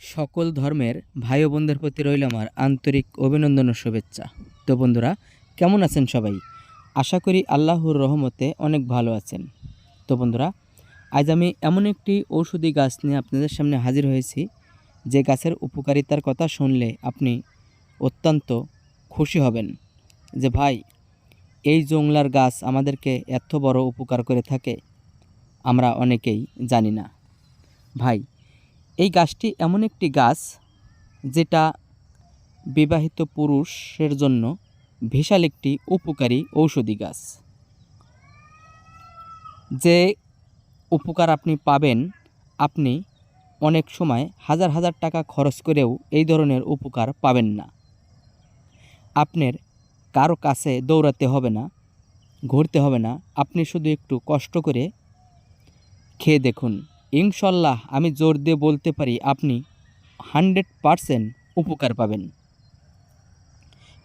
সকল ধর্মের ভাই বোনদের প্রতি রইল আমার আন্তরিক অভিনন্দন ও শুভেচ্ছা। তো বন্ধুরা, কেমন আছেন সবাই? আশা করি আল্লাহর রহমতে অনেক ভালো আছেন। তো বন্ধুরা, আজ আমি এমন একটি ঔষধি গাছ নিয়ে আপনাদের সামনে হাজির হয়েছি। যে গাছের উপকারিতার কথা শুনলে আপনি অত্যন্ত খুশি হবেন যে, ভাই, এই জংলার গাছ আমাদেরকে এত বড় উপকার করে থাকে, আমরা অনেকেই জানি না। ভাই এই গাছটি এমন একটি গাছ যেটা বিবাহিত পুরুষের জন্য বিশাল একটি উপকারী ঔষধি গাছ। যে উপকার আপনি পাবেন, আপনি অনেক সময় হাজার হাজার টাকা খরচ করেও এই ধরনের উপকার পাবেন না। আপনার কারও কাছে দৌড়াতে হবে না, ঘুরতে হবে না, আপনি শুধু একটু কষ্ট করে খেয়ে দেখুন। ইনশাল্লাহ আমি জোর দিয়ে বলতে পারি আপনি হান্ড্রেড পারসেন্ট উপকার পাবেন।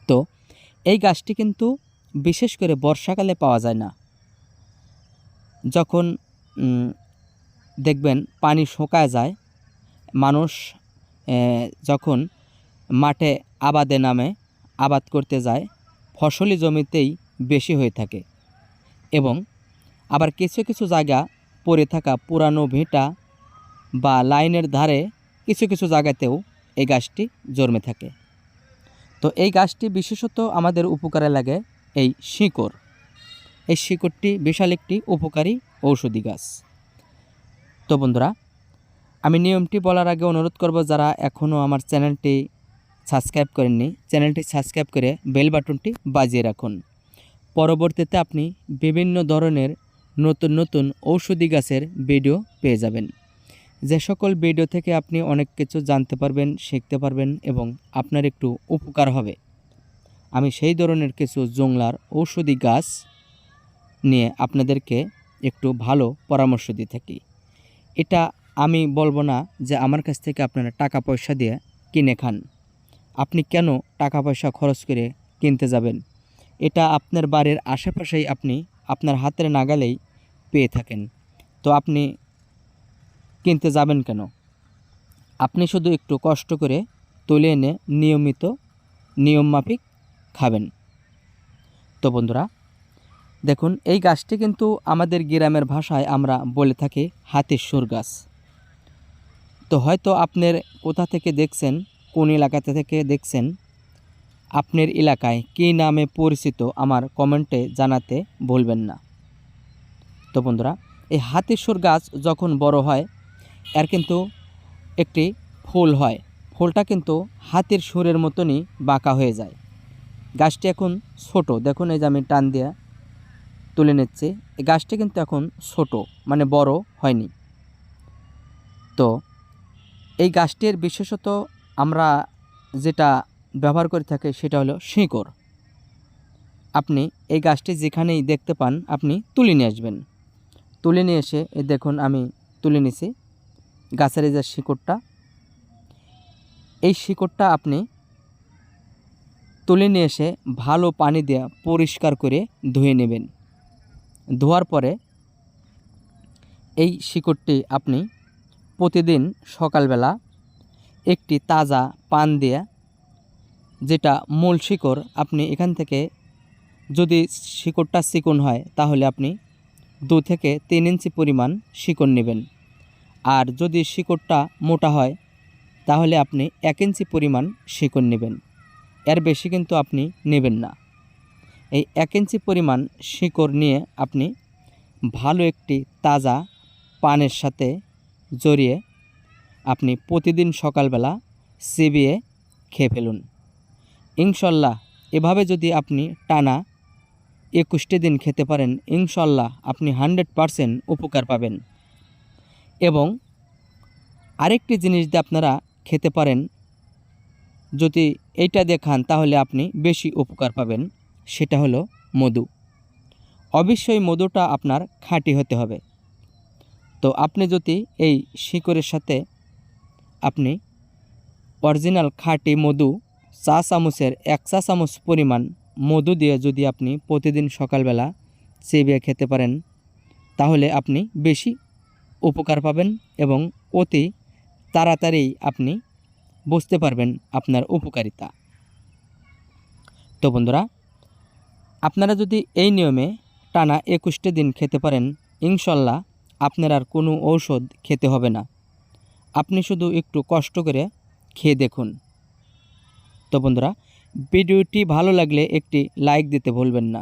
তো, এই গাছটি কিন্তু বিশেষ করে বর্ষাকালে পাওয়া যায় না। যখন দেখবেন পানি শুকায় যায়, মানুষ যখন মাঠে আবাদে নামে, আবাদ করতে যায়, ফসলি জমিতেই বেশি হয়ে থাকে। এবং আবার কিছু কিছু জায়গা পড়ে থাকা পুরানো ভিটা বা লাইনের ধারে কিছু কিছু জায়গাতেও এই গাছটি জন্মে থাকে। তো এই গাছটি বিশেষত আমাদের উপকারে লাগে এই শিকড়। এই শিকড়টি বিশাল একটি উপকারী ঔষধি গাছ। তো বন্ধুরা, আমি নিয়মটি বলার আগে অনুরোধ করব যারা এখনও আমার চ্যানেলটি সাবস্ক্রাইব করেননি, চ্যানেলটি সাবস্ক্রাইব করে বেল বাটনটি বাজিয়ে রাখুন। পরবর্তীতে আপনি বিভিন্ন ধরনের নতুন নতুন ঔষধি গাছের ভিডিও পেয়ে যাবেন। যে সকল ভিডিও থেকে আপনি অনেক কিছু জানতে পারবেন, শিখতে পারবেন এবং আপনার একটু উপকার হবে। আমি সেই ধরনের কিছু জংলার ঔষধি গাছ নিয়ে আপনাদেরকে একটু ভালো পরামর্শ দিয়ে থাকি। এটা আমি বলব না যে আমার কাছ থেকে আপনারা টাকা পয়সা দিয়ে কিনে খান। আপনি কেন টাকা পয়সা খরচ করে কিনতে যাবেন? এটা আপনার বাড়ির আশেপাশেই আপনি আপনার হাতের নাগালেই পেয়ে থাকেন। তো আপনি কিনতে যাবেন কেন? আপনি শুধু একটু কষ্ট করে তুলে এনে নিয়মিত নিয়ম মাফিক খাবেন। তো বন্ধুরা, দেখুন, এই গাছটি কিন্তু আমাদের গ্রামের ভাষায় আমরা বলে থাকি হাতির সুর গাছ। তো হয়তো আপনার কোথা থেকে দেখছেন, কোন এলাকাতে থেকে দেখছেন আপনার এলাকায় কী নামে পরিচিত আমার কমেন্টে জানাতে ভুলবেন না। তো বন্ধুরা, এই হাতিসুর গাছ যখন বড় হয়, এর কিন্তু একটি ফুল হয়। ফুলটা কিন্তু হাতির সুরের মতনই বাঁকা হয়ে যায়। গাছটি এখন ছোট। দেখুন, এই যে আমি টান দিয়ে তুলে নিচ্ছি। এই গাছটি কিন্তু এখন ছোট মানে বড় হয়নি। তো এই গাছটির বিশেষত আমরা যেটা ব্যবহার করে থাকে সেটা হলো শিকড়। আপনি এই গাছটি যেখানেই দেখতে পান, আপনি তুলে নিয়ে আসবেন। তুলে নিয়ে এসে দেখুন আমি তুলে নিছি গাছের এই যে শিকড়টা। এই শিকড়টা আপনি তুলে নিয়ে এসে ভালো পানি দিয়ে পরিষ্কার করে ধুয়ে নেবেন। ধোয়ার পরে এই শিকড়টি আপনি প্রতিদিন সকালবেলা একটি তাজা পান দিয়ে যেটা মূল শিকড়, আপনি এখান থেকে যদি শিকড়টা চিকন হয়, তাহলে আপনি দু থেকে তিন ইঞ্চি পরিমাণ শিকড় নেবেন। আর যদি শিকড়টা মোটা হয়, তাহলে আপনি এক ইঞ্চি পরিমাণ শিকড় নেবেন। এর বেশি কিন্তু আপনি নেবেন না। এই এক ইঞ্চি পরিমাণ শিকড় নিয়ে আপনি ভালো একটি তাজা পানের সাথে জড়িয়ে আপনি প্রতিদিন সকালবেলা চিবিয়ে খেয়ে ফেলুন। ইনশাল্লাহ, এভাবে যদি আপনি টানা একুশটি দিন খেতে পারেন, ইনশাল্লাহ আপনি হান্ড্রেড পারসেন্ট উপকার পাবেন। এবং আরেকটি জিনিস দিয়ে আপনারা খেতে পারেন, যদি এইটা দিয়ে খান, তাহলে আপনি বেশি উপকার পাবেন, সেটা হলো মধু। অবশ্যই মধুটা আপনার খাঁটি হতে হবে। তো আপনি যদি এই শিকড়ের সাথে আপনি অরিজিনাল খাঁটি মধু চা চামচের এক চা চামচ পরিমাণ মধু দিয়ে যদি আপনি প্রতিদিন সকালবেলা চেবিয়ে খেতে পারেন তাহলে আপনি বেশি উপকার পাবেন এবং অতি তাড়াতাড়ি আপনি বুঝতে পারবেন আপনার উপকারিতা। তো বন্ধুরা, আপনারা যদি এই নিয়মে টানা একুশটি দিন খেতে পারেন, ইনশাল্লাহ আপনার আর কোনো ঔষধ খেতে হবে না। আপনি শুধু একটু কষ্ট করে খেয়ে দেখুন। তো বন্ধুরা, ভিডিওটি ভালো লাগলে একটি লাইক দিতে ভুলবেন না।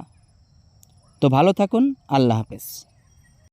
তো ভালো থাকুন, আল্লাহ হাফেজ।